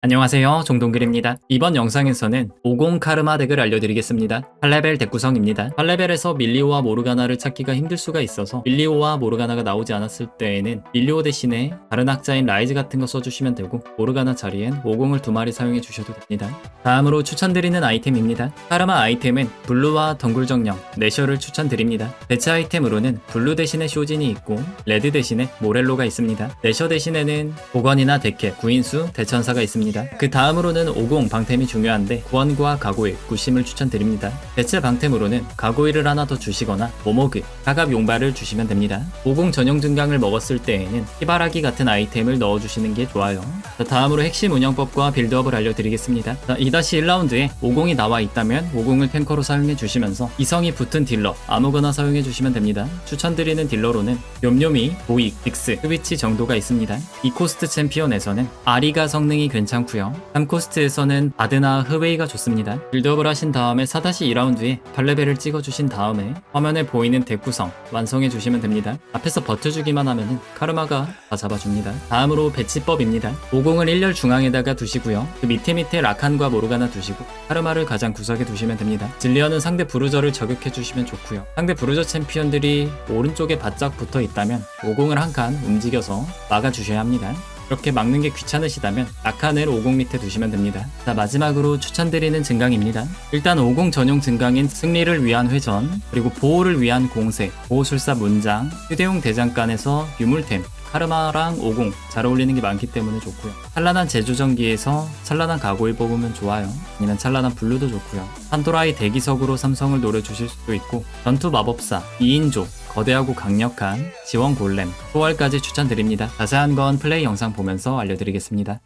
안녕하세요. 종동글입니다. 이번 영상에서는 50 카르마 덱을 알려드리겠습니다. 8레벨 덱 구성입니다. 8레벨에서 밀리오와 모르가나를 찾기가 힘들 수가 있어서 밀리오와 모르가나가 나오지 않았을 때에는 밀리오 대신에 다른 학자인 라이즈 같은 거 써주시면 되고 모르가나 자리엔 50을 두 마리 사용해 주셔도 됩니다. 다음으로 추천드리는 아이템입니다. 카르마 아이템은 블루와 덩굴 정령, 내셔를 추천드립니다. 대체 아이템으로는 블루 대신에 쇼진이 있고 레드 대신에 모렐로가 있습니다. 내셔 대신에는 복원이나 데케, 구인수, 대천사가 있습니다 그 다음으로는 50 방템이 중요한데 구원과 가고일, 구심을 추천드립니다. 대체 방템으로는 가고일을 하나 더 주시거나 모모그, 가갑 용발을 주시면 됩니다. 50 전용 증강을 먹었을 때에는 히바라기 같은 아이템을 넣어주시는 게 좋아요. 자, 다음으로 핵심 운영법과 빌드업을 알려드리겠습니다. 자, 2-1라운드에 50이 나와 있다면 50을 탱커로 사용해 주시면서 이성이 붙은 딜러 아무거나 사용해 주시면 됩니다. 추천드리는 딜러로는 욤욤이, 보익, 빅스, 스위치 정도가 있습니다. 2코스트 챔피언에서는 아리가 성능이 괜찮 고요. 3코스트에서는 바드나 흐웨이가 좋습니다. 빌드업을 하신 다음에 4-2라운드에 8레벨을 찍어주신 다음에 화면에 보이는 덱 구성 완성해 주시면 됩니다. 앞에서 버텨주기만 하면 카르마가 다 잡아줍니다. 다음으로 배치법입니다. 50을 1열 중앙에다가 두시고요. 그 밑에 밑에 라칸과 모르가나 두시고 카르마를 가장 구석에 두시면 됩니다. 질리언은 상대 부르저를 저격해 주시면 좋고요. 상대 부르저 챔피언들이 오른쪽에 바짝 붙어 있다면 50을 한 칸 움직여서 막아 주셔야 합니다 이렇게 막는 게 귀찮으시다면 라칸을 50 밑에 두시면 됩니다. 자 마지막으로 추천드리는 증강입니다. 일단 50 전용 증강인 승리를 위한 회전, 그리고 보호를 위한 공세, 보호술사 문장, 휴대용 대장간에서 유물템, 카르마랑 50 잘 어울리는 게 많기 때문에 좋고요. 찬란한 제조전기에서 찬란한 가고일 뽑으면 좋아요. 아니면 찬란한 블루도 좋고요. 판도라의 대기석으로 삼성을 노려주실 수도 있고 전투 마법사, 2인조, 거대하고 강력한 지원 골렘, 소월까지 추천드립니다. 자세한 건 플레이 영상 보면서 알려드리겠습니다.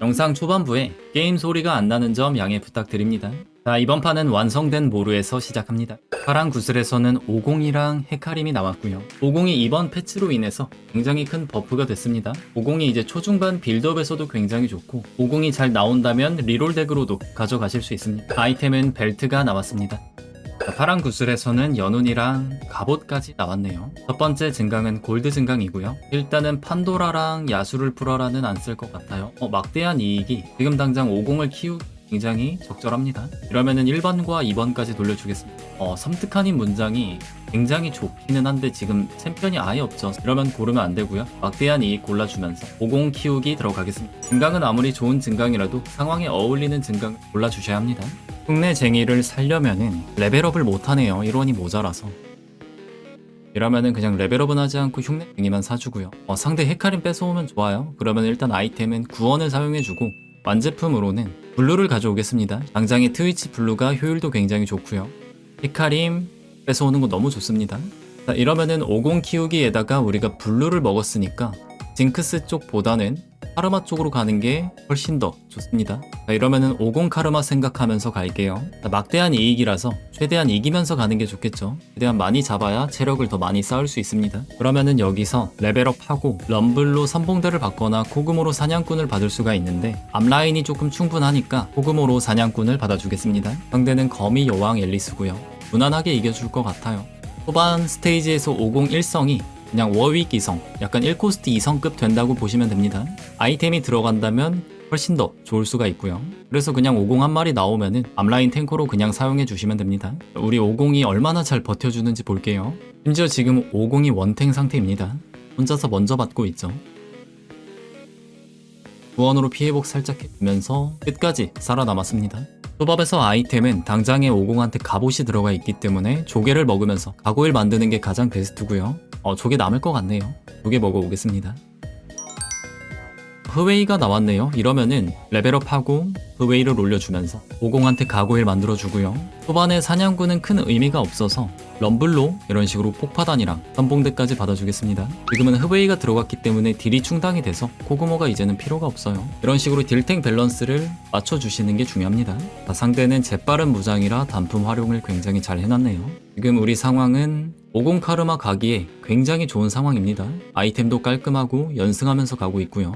영상 초반부에 게임 소리가 안 나는 점 양해 부탁드립니다. 자, 이번 판은 완성된 모루에서 시작합니다. 파란 구슬에서는 50이랑 헤카림이 나왔고요. 50이 이번 패치로 인해서 굉장히 큰 버프가 됐습니다. 50이 이제 초중반 빌드업에서도 굉장히 좋고 50이 잘 나온다면 리롤 덱으로도 가져가실 수 있습니다. 아이템은 벨트가 나왔습니다. 자, 파란 구슬에서는 연운이랑 갑옷까지 나왔네요. 첫 번째 증강은 골드 증강이고요. 일단은 판도라랑 야수를 풀어라는 안 쓸 것 같아요. 어, 막대한 이익이 지금 당장 50을 키우기 굉장히 적절합니다. 이러면은 1번과 2번까지 돌려주겠습니다. 어, 섬뜩한인 문장이 굉장히 좋기는 한데 지금 챔피언이 아예 없죠. 이러면 고르면 안 되고요. 막대한 이익 골라주면서 50 키우기 들어가겠습니다. 증강은 아무리 좋은 증강이라도 상황에 어울리는 증강 골라주셔야 합니다. 흉내쟁이를 살려면은 레벨업을 못하네요. 1원이 모자라서. 이러면은 그냥 레벨업은 하지 않고 흉내쟁이만 사주고요. 어, 상대 헤카림 뺏어오면 좋아요. 그러면 일단 아이템은 구원을 사용해주고 완제품으로는 블루를 가져오겠습니다. 당장의 트위치 블루가 효율도 굉장히 좋고요. 헤카림 뺏어오는 거 너무 좋습니다. 자, 이러면은 50 키우기에다가 우리가 블루를 먹었으니까 징크스 쪽보다는 카르마 쪽으로 가는 게 훨씬 더 좋습니다. 자, 이러면은 50 카르마 생각하면서 갈게요. 자, 막대한 이익이라서 최대한 이기면서 가는 게 좋겠죠. 최대한 많이 잡아야 체력을 더 많이 쌓을 수 있습니다. 그러면은 여기서 레벨업하고 럼블로 선봉대를 받거나 코그모로 사냥꾼을 받을 수가 있는데 앞라인이 조금 충분하니까 코그모로 사냥꾼을 받아주겠습니다. 상대는 거미 여왕 앨리스고요. 무난하게 이겨줄 것 같아요. 초반 스테이지에서 50 1성이 그냥 워윅 이성, 약간 1코스트 2성급 된다고 보시면 됩니다. 아이템이 들어간다면 훨씬 더 좋을 수가 있고요. 그래서 그냥 50 한 마리 나오면은 앞라인 탱커로 그냥 사용해 주시면 됩니다. 우리 50이 얼마나 잘 버텨주는지 볼게요. 심지어 지금 50이 원탱 상태입니다. 혼자서 먼저 받고 있죠. 구원으로 피해복 살짝 해주면서 끝까지 살아남았습니다. 초밥에서 아이템은 당장에 50한테 갑옷이 들어가 있기 때문에 조개를 먹으면서 가고일 만드는 게 가장 베스트고요. 어, 조개 남을 것 같네요. 조개 먹어보겠습니다. 흐웨이가 나왔네요. 이러면은 레벨업하고 흐웨이를 올려주면서 50한테 가고일 만들어주고요. 초반에 사냥꾼은 큰 의미가 없어서 럼블로 이런 식으로 폭파단이랑 선봉대까지 받아주겠습니다. 지금은 흐웨이가 들어갔기 때문에 딜이 충당이 돼서 코그모가 이제는 필요가 없어요. 이런 식으로 딜탱 밸런스를 맞춰주시는 게 중요합니다. 자, 상대는 재빠른 무장이라 단품 활용을 굉장히 잘 해놨네요. 지금 우리 상황은 50 카르마 가기에 굉장히 좋은 상황입니다. 아이템도 깔끔하고 연승하면서 가고 있고요.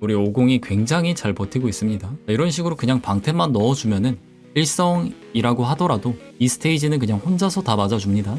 우리 50이 굉장히 잘 버티고 있습니다. 이런 식으로 그냥 방템만 넣어주면은 일성이라고 하더라도 이 스테이지는 그냥 혼자서 다 맞아줍니다.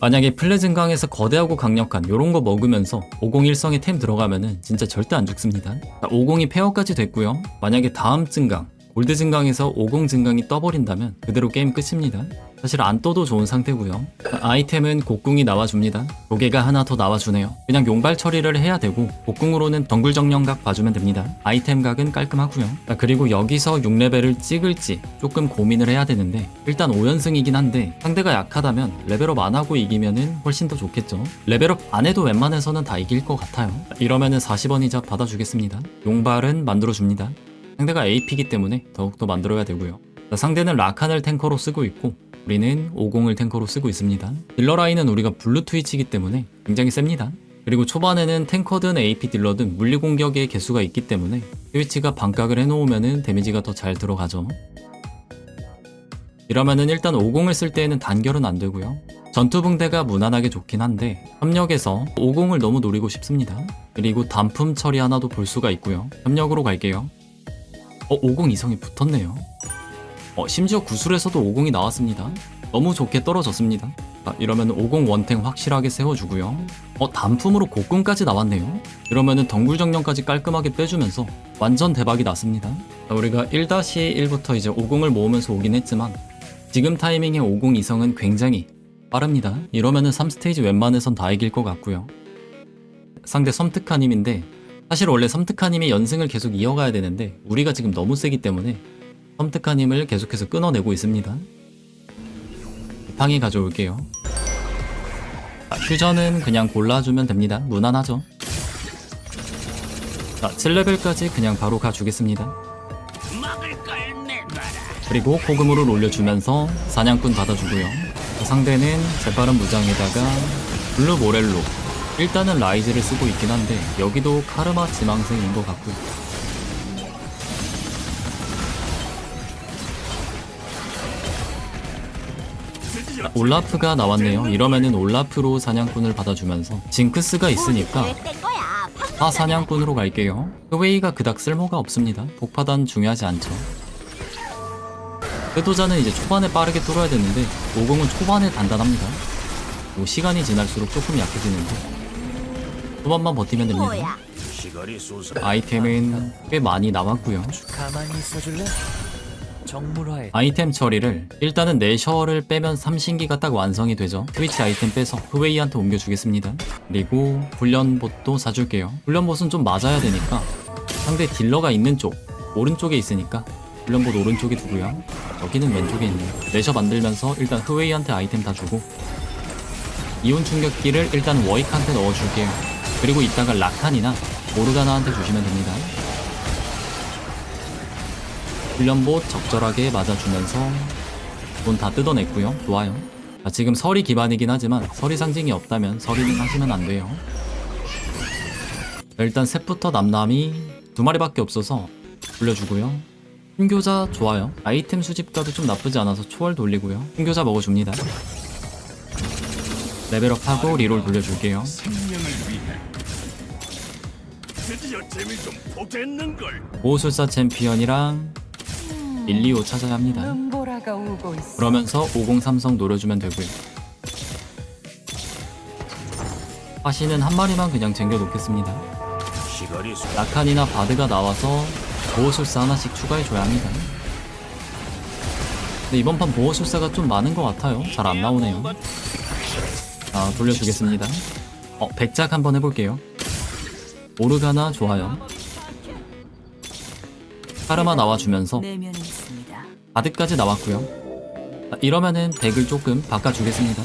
만약에 플레증강에서 거대하고 강력한 요런 거 먹으면서 501성에 템 들어가면은 진짜 절대 안 죽습니다. 50이 페어까지 됐고요. 만약에 다음 증강 골드 증강에서 50 증강이 떠버린다면 그대로 게임 끝입니다. 사실 안 떠도 좋은 상태고요. 아이템은 곡궁이 나와줍니다. 조개가 하나 더 나와주네요. 그냥 용발 처리를 해야 되고 곡궁으로는 덩굴 정령각 봐주면 됩니다. 아이템 각은 깔끔하고요. 자, 그리고 여기서 6레벨을 찍을지 조금 고민을 해야 되는데 일단 5연승이긴 한데 상대가 약하다면 레벨업 안 하고 이기면은 훨씬 더 좋겠죠. 레벨업 안 해도 웬만해서는 다 이길 것 같아요. 이러면은 40원 이자 받아주겠습니다. 용발은 만들어줍니다. 상대가 AP이기 때문에 더욱더 만들어야 되고요. 자, 상대는 라칸을 탱커로 쓰고 있고 우리는 50을 탱커로 쓰고 있습니다. 딜러 라인은 우리가 블루 트위치이기 때문에 굉장히 셉니다. 그리고 초반에는 탱커든 AP 딜러든 물리 공격의 개수가 있기 때문에 트위치가 반각을 해놓으면 데미지가 더 잘 들어가죠. 이러면은 일단 50을 쓸 때에는 단결은 안 되고요. 전투 붕대가 무난하게 좋긴 한데 협력에서 50을 너무 노리고 싶습니다. 그리고 단품 처리 하나도 볼 수가 있고요. 협력으로 갈게요. 어, 50 이성이 붙었네요. 어, 심지어 구슬에서도 50이 나왔습니다. 너무 좋게 떨어졌습니다. 아, 이러면 50 원탱 확실하게 세워주고요. 어, 단품으로 곡궁까지 나왔네요. 이러면은 덩굴 정령까지 깔끔하게 빼주면서 완전 대박이 났습니다. 자, 우리가 1-1부터 이제 50을 모으면서 오긴 했지만 지금 타이밍에 50 이성은 굉장히 빠릅니다. 이러면은 3스테이지 웬만해선 다 이길 것 같고요. 상대 섬특하님인데 사실 원래 섬특하님이 연승을 계속 이어가야 되는데 우리가 지금 너무 세기 때문에 섬특하님을 계속해서 끊어내고 있습니다. 팡이 가져올게요. 자, 휴전은 그냥 골라주면 됩니다. 무난하죠. 자, 7레벨까지 그냥 바로 가주겠습니다. 그리고 포금으로 올려주면서 사냥꾼 받아주고요. 자, 상대는 재빠른 무장에다가 블루 모렐로 일단은 라이즈를 쓰고 있긴 한데 여기도 카르마 지망생인 것 같고요. 올라프가 나왔네요. 이러면은 올라프로 사냥꾼을 받아주면서 징크스가 있으니까. 다 사냥꾼으로 갈게요. 웨이가 그닥 쓸모가 없습니다. 폭파단 중요하지 않죠. 궤도자는 이제 초반에 빠르게 뚫어야 되는데 50은 초반에 단단합니다. 뭐 시간이 지날수록 조금 약해지는데 초반만 버티면 됩니다. 아이템은 꽤 많이 나왔고요. 정물화에 아이템 처리를 일단은 내셔를 빼면 삼신기가 딱 완성이 되죠. 트위치 아이템 빼서 후웨이한테 옮겨주겠습니다. 그리고 훈련봇도 사줄게요. 훈련봇은 좀 맞아야 되니까 상대 딜러가 있는 쪽 오른쪽에 있으니까 훈련봇 오른쪽에 두고요. 여기는 왼쪽에 있네요. 내셔 만들면서 일단 후웨이한테 아이템 다 주고 이온 충격기를 일단 워익한테 넣어줄게요. 그리고 이따가 라칸이나 모르가나한테 주시면 됩니다 훈련봇 적절하게 맞아주면서 돈 다 뜯어냈고요. 좋아요. 아, 지금 설이 기반이긴 하지만 설이 상징이 없다면 설이는 하시면 안 돼요. 자, 일단 셋부터 남남이 두 마리밖에 없어서 돌려주고요. 힘교자 좋아요. 아이템 수집가도 좀 나쁘지 않아서 초월 돌리고요. 힘교자 먹어줍니다. 레벨업하고 리롤 돌려줄게요. 보호술사 챔피언이랑 밀리오 찾아야 합니다. 눈보라가 오고 있어. 그러면서 503성 노려주면 되고요. 화시는 한 마리만 그냥 쟁겨 놓겠습니다. 시간이 쏟아 라칸이나 바드가 나와서 보호술사 하나씩 추가해줘야 합니다. 근데 이번 판 보호술사가 좀 많은 것 같아요. 잘 안 나오네요. 아, 돌려주겠습니다. 어, 백작 한번 해볼게요. 오르가나 좋아요. 카르마 나와주면서 내면에. 바드까지 나왔고요. 아, 이러면은 덱을 조금 바꿔주겠습니다.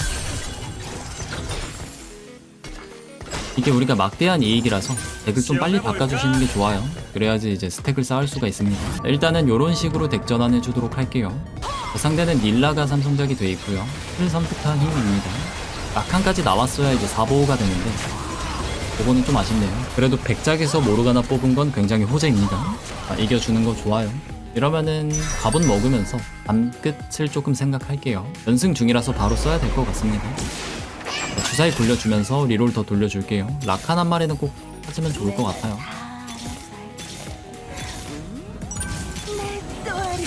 이게 우리가 막대한 이익이라서 덱을 좀 빨리 바꿔주시는 게 좋아요. 그래야지 이제 스택을 쌓을 수가 있습니다. 일단은 이런 식으로 덱 전환해 주도록 할게요. 상대는 닐라가 삼성작이 돼 있고요. 풀 선택한 힘입니다. 라칸까지 나왔어야 이제 4보호가 되는데 그거는 좀 아쉽네요. 그래도 백작에서 모르가나 뽑은 건 굉장히 호재입니다. 아, 이겨주는 거 좋아요. 이러면은 밥은 먹으면서 밤 끝을 조금 생각할게요. 연승 중이라서 바로 써야 될 것 같습니다. 자, 주사위 돌려주면서 리롤 더 돌려줄게요. 라칸 한 마리는 꼭 찾으면 좋을 것 같아요.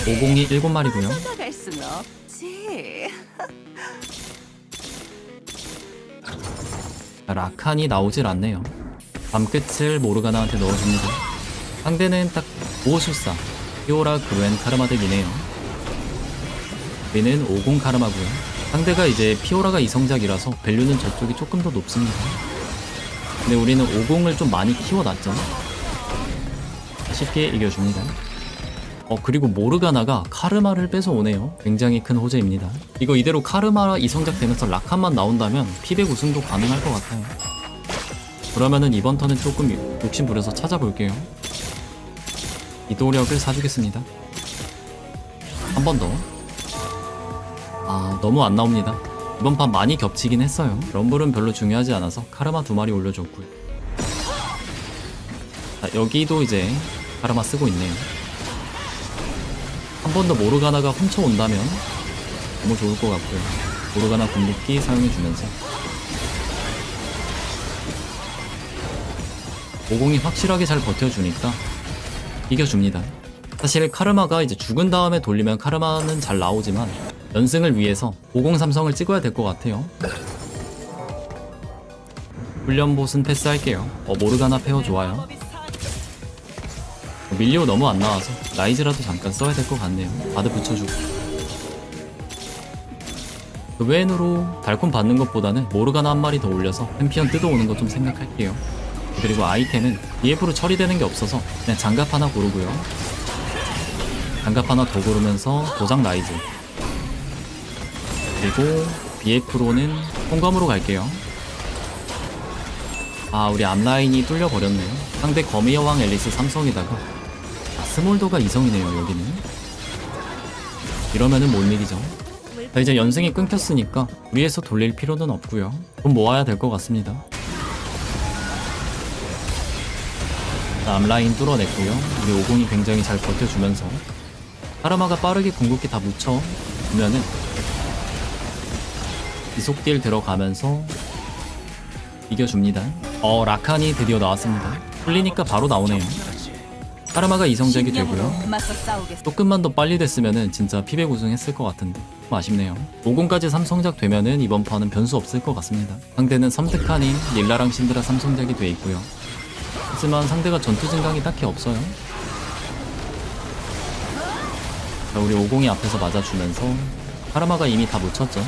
502 7마리고요. 찾아갈 순 없지. 라칸이 나오질 않네요. 밤끝을 모르가나한테 넣어줍니다. 상대는 딱 보호술사, 피오라 그웬 카르마덱이네요. 우리는 50 카르마고요. 상대가 이제 피오라가 이성작이라서 밸류는 저쪽이 조금 더 높습니다. 근데 우리는 50을 좀 많이 키워놨죠. 쉽게 이겨줍니다. 어 그리고 모르가나가 카르마를 뺏어 오네요. 굉장히 큰 호재입니다. 이거 이대로 카르마 이성작 되면서 라칸만 나온다면 피백 우승도 가능할 것 같아요. 그러면은 이번 턴은 조금 욕심 부려서 찾아볼게요. 이도력을 사주겠습니다. 한 번 더. 아 너무 안 나옵니다. 이번 판 많이 겹치긴 했어요. 럼블은 별로 중요하지 않아서 카르마 두 마리 올려줬고요. 자, 여기도 이제 카르마 쓰고 있네요. 한 번 더 모르가나가 훔쳐온다면 너무 좋을 것 같고요. 모르가나 궁극기 사용해주면서 50이 확실하게 잘 버텨주니까 이겨줍니다. 사실 카르마가 이제 죽은 다음에 돌리면 카르마는 잘 나오지만 연승을 위해서 50 삼성을 찍어야 될 것 같아요. 훈련봇은 패스할게요. 어, 모르가나 페어 좋아요. 어, 밀리오 너무 안 나와서 라이즈라도 잠깐 써야 될 것 같네요. 바드 붙여주고. 그 외엔으로 달콤 받는 것보다는 모르가나 한 마리 더 올려서 챔피언 뜯어오는 거좀 생각할게요. 그리고 아이템은 BF로 처리되는 게 없어서 그냥 장갑 하나 고르고요. 장갑 하나 더 고르면서 도장 라이즈. 그리고 BF로는 통감으로 갈게요. 아, 우리 앞라인이 뚫려버렸네요. 상대 거미 여왕 앨리스 삼성에다가 아, 스몰더가 이성이네요, 여기는. 이러면은 못 이기죠. 자, 이제 연승이 끊겼으니까 위에서 돌릴 필요는 없고요. 돈 모아야 될 것 같습니다. 자, 앞라인 뚫어냈고요. 우리 50이 굉장히 잘 버텨주면서 하라마가 빠르게 궁극기 다 묻혀 주면은 이속딜 들어가면서 이겨줍니다. 어 라칸이 드디어 나왔습니다. 풀리니까 바로 나오네요. 하라마가 이성적이 되고요. 조금만 더 빨리 됐으면은 진짜 피백 우승했을 것 같은데 좀 아쉽네요 50까지 삼성작 되면은 이번 판은 변수 없을 것 같습니다 상대는 섬뜩하니 릴라랑 신드라 삼성작이 돼 있고요 하지만 상대가 전투 증강이 딱히 없어요 자 우리 50이 앞에서 맞아주면서 카르마가 이미 다 묻혔죠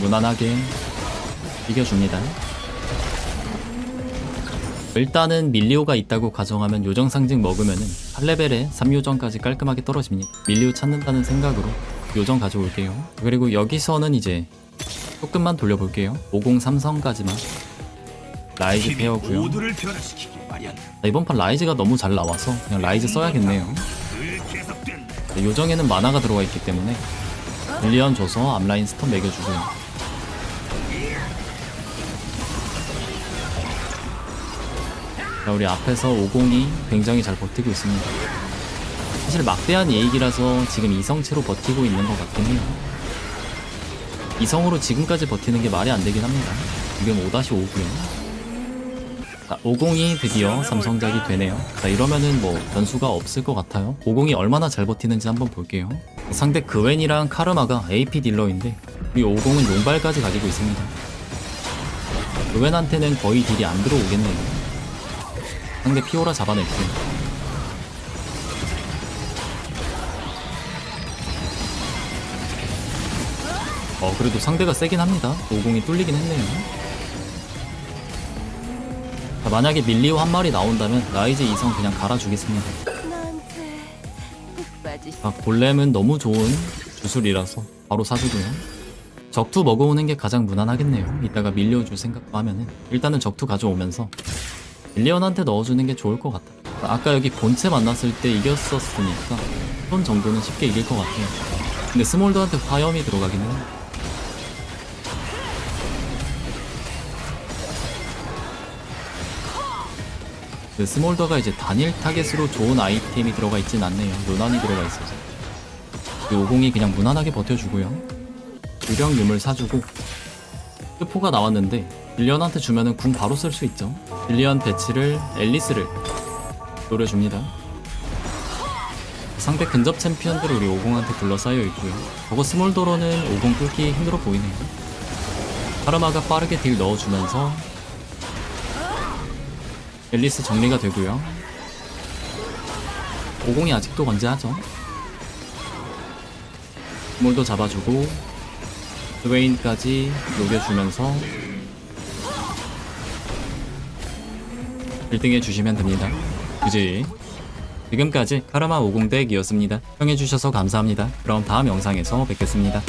무난하게 이겨줍니다 일단은 밀리오가 있다고 가정하면 요정 상징 먹으면은 8레벨에 3요정까지 깔끔하게 떨어집니다. 밀리오 찾는다는 생각으로 요정 가져올게요. 그리고 여기서는 이제 조금만 돌려볼게요. 50 삼성까지만. 라이즈 페어고요. 자, 이번 판 라이즈가 너무 잘 나와서 그냥 라이즈 써야겠네요. 자, 요정에는 만화가 들어가 있기 때문에 밀리언 줘서 앞라인 스턴 매겨주고요. 자, 우리 앞에서 50이 굉장히 잘 버티고 있습니다. 사실 막대한 얘기라서 지금 이성체로 버티고 있는 것 같긴 해요. 이성으로 지금까지 버티는 게 말이 안 되긴 합니다. 지금 5-5고요. 자, 50이 드디어 삼성작이 되네요. 자, 이러면은 뭐 변수가 없을 것 같아요. 50이 얼마나 잘 버티는지 한번 볼게요. 상대 그웬이랑 카르마가 AP 딜러인데 우리 50은 용발까지 가지고 있습니다. 그웬한테는 거의 딜이 안 들어오겠네요. 상대 피오라 잡아냈고요. 어 그래도 상대가 세긴 합니다. 50이 뚫리긴 했네요. 자, 만약에 밀리오 한 마리 나온다면 라이즈 이성 그냥 갈아주겠습니다. 아, 골렘은 너무 좋은 주술이라서 바로 사주고요. 적투 먹어오는 게 가장 무난하겠네요. 이따가 밀려줄 생각도 하면은 일단은 적투 가져오면서 밀리언한테 넣어주는 게 좋을 것 같다. 아까 여기 본체 만났을 때 이겼었으니까 손 정도는 쉽게 이길 것 같아요. 근데 스몰더한테 화염이 들어가긴 해요. 그 스몰더가 이제 단일 타겟으로 좋은 아이템이 들어가 있진 않네요. 요난이 들어가 있어서. 그 50이 그냥 무난하게 버텨주고요. 유령 유물 사주고 스포가 나왔는데 빌리언한테 주면은 궁 바로 쓸 수 있죠. 빌리언 배치를 앨리스를 노려줍니다. 상대 근접 챔피언들 우리 50한테 둘러싸여 있고요. 저거 스몰도로는 50 뚫기 힘들어 보이네요. 카르마가 빠르게 딜 넣어주면서 앨리스 정리가 되고요. 50이 아직도 건재하죠. 스몰도 잡아주고 스웨인까지 녹여주면서 1등해 주시면 됩니다. 그지? 지금까지 카르마 50덱이었습니다. 시청해주셔서 감사합니다. 그럼 다음 영상에서 뵙겠습니다.